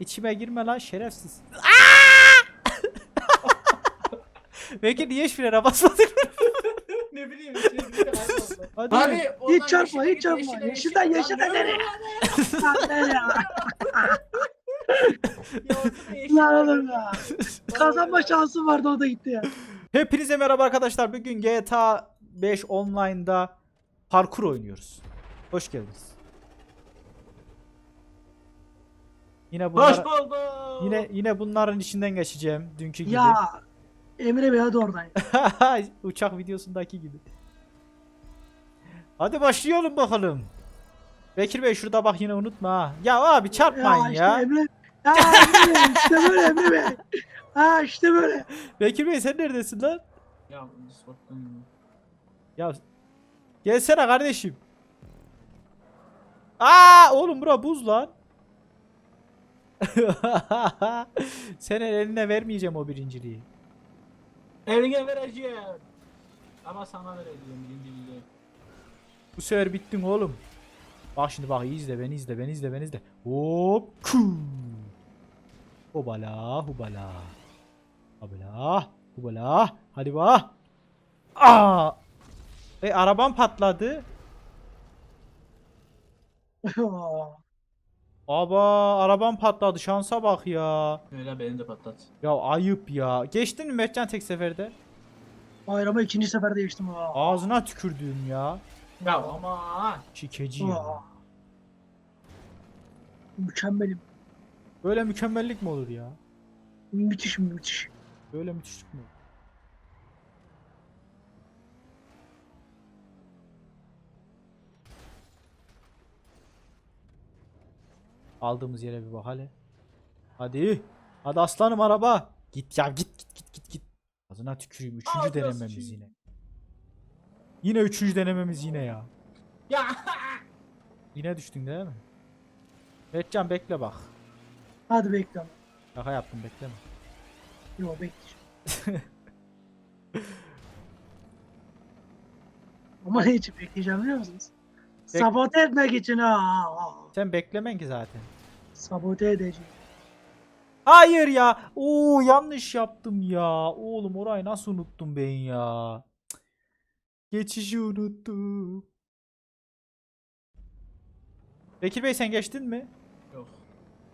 İçime girme lan şerefsiz. Belki niye frene basmadık? ne bileyim şey. Hadi. Abi Hiç çarpma hiç çarpma. Yeşilden yeşile. yeşilden nereye? Lan oğlum ya. Kazanma şansı vardı o da gitti ya. Hepinize merhaba arkadaşlar. Bugün GTA 5 online'da parkur oynuyoruz. Hoş geldiniz. Yine bunlar, Hoş bulduk. yine yine bunların içinden geçeceğim dünkü gibi. Ya Emre Bey hadi oradan. Uçak videosundaki gibi. Hadi başlayalım bakalım. Bekir Bey şurada bak yine unutma ha. Ya abi çarpmayın ya. ya. Işte Emre. Ya Emre Bey işte böyle Emre Bey. Ha işte böyle. Bekir Bey sen neredesin lan? Ya Discord'dan Ya gelsene kardeşim. Aa oğlum bura buz lan. Senin eline vermeyeceğim o birinciliği. Eline vereceğim. Ama sana vereceğim birinciliği. Bu sefer bittin oğlum. Bak şimdi bak iyi izle beni izle beni izle beni izle. Hop. Kuu. Hobala hubala. Hobala hubala. Hadi bak. Aa. E arabam patladı. Aba arabam patladı şansa bak ya. Öyle beni de patlat. Ya ayıp ya. Geçtin mi Mertcan tek seferde? Bayramı ikinci sefer değiştim ha. Ağzına tükürdüğüm ya. Ya ama. Şikeci ya. Aa. Mükemmelim. Böyle mükemmellik mi olur ya? Müthiş müthiş. Böyle müthişlik mi olur? Aldığımız yere bir bak hele. Hadi. Hadi aslanım araba. Git ya git git git git git. Ağzına tüküreyim. Üçüncü Ağzına denememiz sıçayım. yine. Yine üçüncü denememiz yine ya. Ya. Yine düştün değil mi? Mertcan bekle bak. Hadi bekle. Şaka yaptım bekleme. Yo bekle. Ama ne için bekleyeceğim biliyor musunuz? Bek- Sabote etmek için ha. Sen beklemen ki zaten. Sabote edeceğim. Hayır ya. Oo yanlış yaptım ya. Oğlum orayı nasıl unuttum ben ya. Geçişi unuttum. Bekir Bey sen geçtin mi? Yok.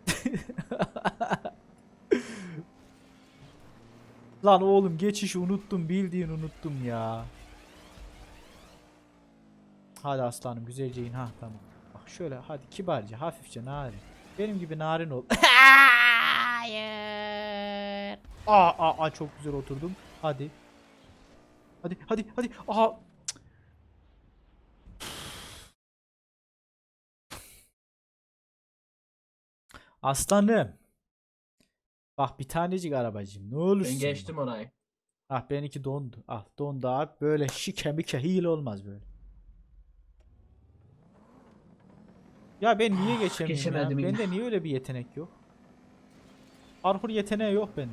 Lan oğlum geçişi unuttum bildiğin unuttum ya. Hadi aslanım güzelce in ha tamam. Şöyle hadi kibarca hafifçe narin. Benim gibi narin ol. Hayır. Aa, aa, aa çok güzel oturdum. Hadi. Hadi hadi hadi. Cık. Aslanım. Bak bir tanecik arabacığım ne olursun. Ben geçtim orayı. Ah benimki dondu. Ah dondu abi. Böyle şike mike hile olmaz böyle. Ya ben niye geçemiyorum ya? geçemedim yine. Bende niye öyle bir yetenek yok? Parkur yeteneği yok bende.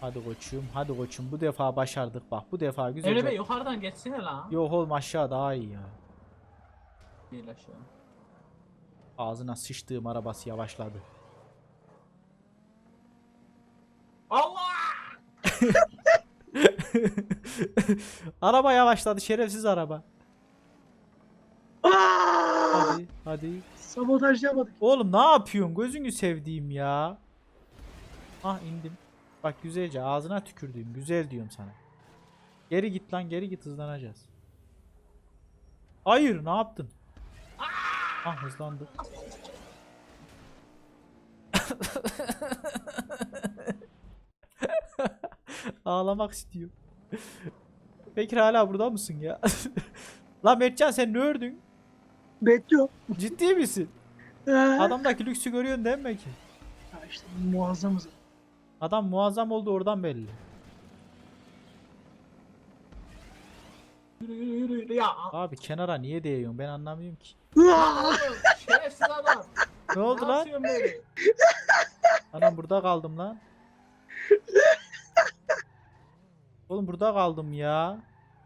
Hadi koçum, hadi koçum. Bu defa başardık bak. Bu defa güzel. Emre Bey yukarıdan geçsene lan. Yok oğlum aşağı daha iyi ya. Değil aşağı. Ağzına sıçtığım arabası yavaşladı. Allah! araba yavaşladı şerefsiz araba. Aa! Hadi, hadi. Sabotaj yapmadık. Oğlum ne yapıyorsun? Gözünü sevdiğim ya. Ah indim. Bak güzelce ağzına tükürdüğüm. Güzel diyorum sana. Geri git lan geri git hızlanacağız. Hayır ne yaptın? Ah hızlandı. Ağlamak istiyor. Bekir hala burada mısın ya? Lan Mertcan sen ne ördün? Bekliyor. Ciddi misin? Ee, Adamdaki lüksü görüyorsun değil mi ki? Ya işte muazzamız. Adam muazzam oldu oradan belli. Yürü yürü yürü yürü ya. Abi kenara niye değiyorsun ben anlamıyorum ki. Şerefsiz adam. Ne oldu lan? yapıyorsun böyle? Anam burada kaldım lan. Oğlum burada kaldım ya.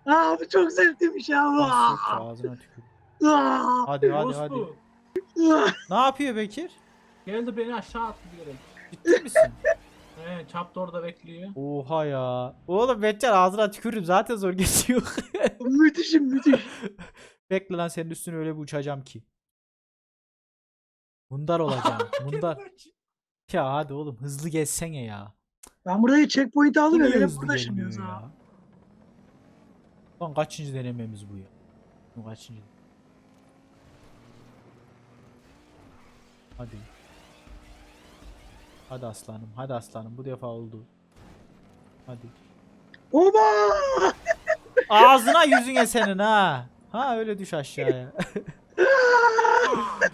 Abi çok zevkliymiş ya. Nasıl Aa! ağzına tükür. Hadi hadi Orospu. hadi. Ne yapıyor Bekir? Geldi beni aşağı attı direkt. Ciddi misin? He çap da orada bekliyor. Oha ya. Oğlum Betcan ağzına tükürürüm zaten zor geçiyor. Müthişim müthiş. Bekle lan senin üstüne öyle bir uçacağım ki. Mundar olacağım. Mundar. Ya hadi oğlum hızlı geçsene ya. Ben burada checkpoint aldım ya. niye Benim hızlı burada gelmiyor şimdi ya? Lan kaçıncı denememiz bu ya? Bu kaçıncı? Hadi. Hadi aslanım, hadi aslanım. Bu defa oldu. Hadi. Oba! Ağzına yüzüne senin ha. Ha öyle düş aşağıya.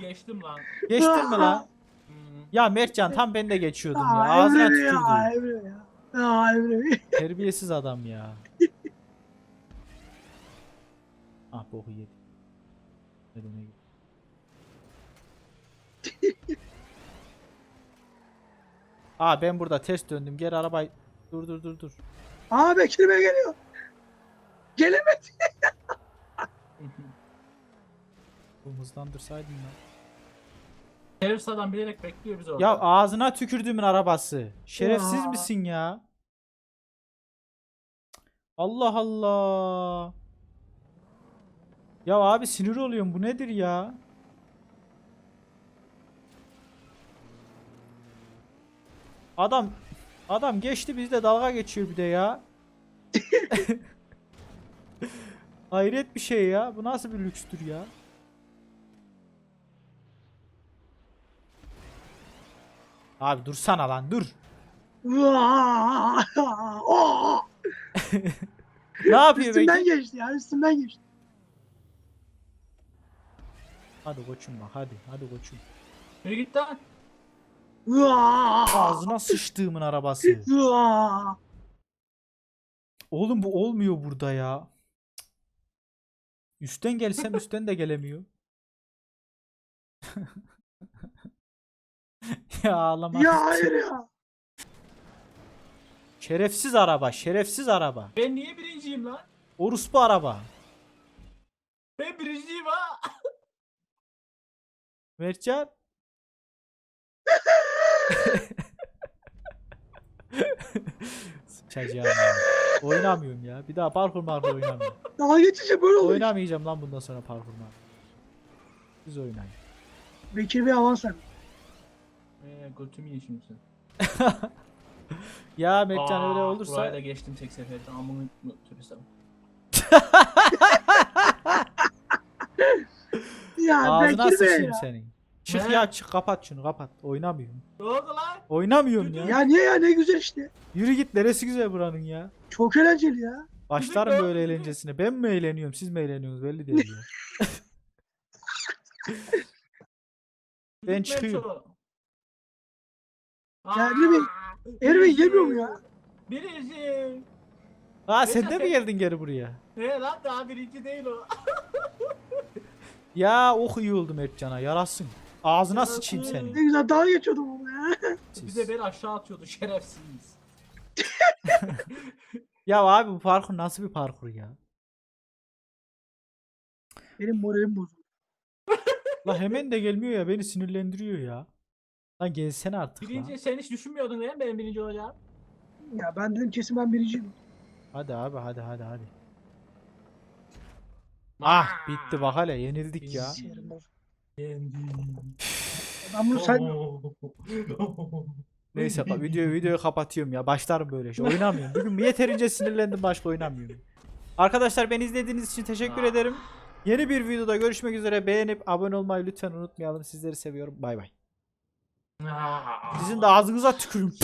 Geçtim lan. Geçtin mi lan? Hmm. Ya Mertcan tam ben de geçiyordum ya. Ağzına Emre ya, tükürdü. Emre ya. Aa, Emre. Terbiyesiz adam ya. ah boku yedi. Ne demek? Aa ben burada ters döndüm. Geri arabayı dur dur dur dur. Aa Bekir Bey geliyor. Gelemedi. Oğlum hızlandırsaydın ya. Şerif adam bilerek bekliyor bizi orada. Ya ağzına tükürdüğümün arabası. Şerefsiz Ya. misin ya? Allah Allah. Ya abi sinir oluyorum. Bu nedir ya? Adam adam geçti bizde dalga geçiyor bir de ya. Hayret bir şey ya. Bu nasıl bir lükstür ya? Abi dursana lan dur. Ne yapıyor Üstümden Bekir? geçti ya üstümden geçti. Hadi koçum bak hadi. Hadi koçum. Yürü git lan. Ağzına sıçtığımın arabası. Oğlum bu olmuyor burada ya. Üstten gelsem üstten de gelemiyor. ya ağlamak Ya hayır ya. Şerefsiz araba, şerefsiz araba. Ben niye birinciyim lan? Orospu araba. Ben birinciyim ha. Mertcan. Sıçacağım ya. Oynamıyorum ya. Bir daha parkur markur oynamıyorum. Daha geçince böyle oluyor. Oynamayacağım lan bundan sonra parkur markur. Siz oynayın. Bekir Bey avans ver. Ee, götümü ye şimdi sen. Ya Mertcan öyle olursa Burayı da geçtim tek seferde. Amını götürürsem. Ya ağzına Bekir Bey sıçayım ya. senin. Çık Ne? ya çık kapat şunu kapat. Oynamıyorum. Ne oldu lan? Oynamıyorum ya. Ya niye ya ne güzel işte. Yürü git neresi güzel buranın ya. Çok eğlenceli ya. Başlarım böyle eğlencesine. Ben mi eğleniyorum siz mi eğleniyorsunuz belli değil ya. Ben çıkıyorum. Ya Aa, Emre Bey yemiyor mu ya? Birinci. Ha sen de mi geldin geri buraya? He lan daha birinci değil o. Ya oh iyi oldu Mertcan'a yarasın. Ağzına sıçayım Ne senin. güzel dalga geçiyordum ama ya. Bir de beni aşağı atıyordu şerefsiz. Ya abi bu parkur nasıl bir parkur ya? Benim moralim bozuldu. La hemen de gelmiyor ya beni sinirlendiriyor ya. Lan gelsene artık Birinci lan. sen hiç düşünmüyordun değil mi benim birinci olacağım? Ya ben dedim kesin ben birinciyim. Hadi abi hadi hadi hadi. Ah bitti bak hele yenildik ya. Sinirim bozuldu. Ben bunu sen... Neyse ka- videoyu videoyu kapatıyorum ya. Başlarım böyle şey. Oynamıyorum. Bugün yeterince sinirlendim başka oynamıyorum. Arkadaşlar beni izlediğiniz için teşekkür ederim. Yeni bir videoda görüşmek üzere. Beğenip abone olmayı lütfen unutmayalım. Sizleri seviyorum. Bay bay. Sizin de ağzınıza tükürüm.